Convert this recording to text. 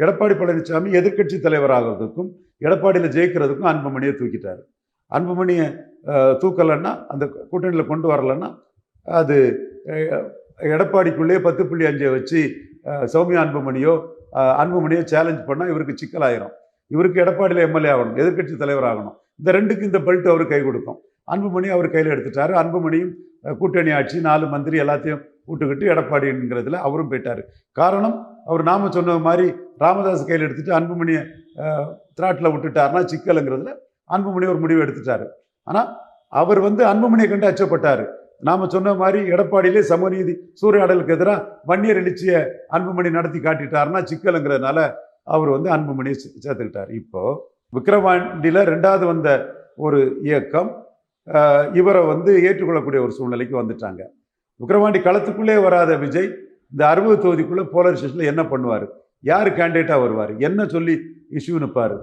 எடப்பாடி பழனிசாமி எதிர்க்கட்சி தலைவராகிறதுக்கும் எடப்பாடியில் ஜெயிக்கிறதுக்கும் அன்புமணியை தூக்கிட்டார். அன்புமணியை தூக்கலைன்னா அந்த கூட்டணியில் கொண்டு வரலைன்னா அது எடப்பாடிக்குள்ளேயே பத்து புள்ளி அஞ்சை வச்சு சௌமியா அன்புமணியோ அன்புமணியோ சேலஞ்ச் பண்ணால் இவருக்கு சிக்கலாயிரும். இவருக்கு எடப்பாடியில் எம்எல்ஏ ஆகணும் எதிர்க்கட்சி தலைவர் ஆகணும். இந்த ரெண்டுக்கு இந்த பெல்ட் அவர் கை கொடுக்கும். அன்புமணி அவர் கையில் எடுத்துட்டாரு. அன்புமணியும் கூட்டணி ஆட்சி நாலு மந்திரி எல்லாத்தையும் கூட்டுக்கிட்டு எடப்பாடிங்கிறதுல அவரும் போயிட்டார். காரணம் அவர் நாம சொன்ன மாதிரி ராமதாஸ் கையில் எடுத்துட்டு அன்புமணியை திராட்டில் விட்டுட்டாருன்னா சிக்கலுங்கிறதுல அன்புமணி ஒரு முடிவு எடுத்துட்டாரு. ஆனால் அவர் வந்து அன்புமணியை கண்டு அச்சப்பட்டார். நாம சொன்ன மாதிரி எடப்பாடியிலே சமநீதி சூறையாடலுக்கு எதிராக வன்னியர் எழுச்சியை அன்புமணி நடத்தி காட்டிட்டாருன்னா சிக்கலுங்கிறதுனால அவர் வந்து அன்புமணியை சே- சேர்த்துக்கிட்டார். இப்போ விக்கிரவாண்டியில் ரெண்டாவது வந்த ஒரு இயக்கம் இவரை வந்து ஏற்றுக்கொள்ளக்கூடிய ஒரு சூழ்நிலைக்கு வந்துட்டாங்க. விக்கிரவாண்டி களத்துக்குள்ளே வராத விஜய் இந்த அறுபது தொகுதிக்குள்ளே போலரைசேஷனில் என்ன பண்ணுவார்? யார் கேண்டிடேட்டாக வருவார்? என்ன சொல்லி இஷ்யூ நிற்பார்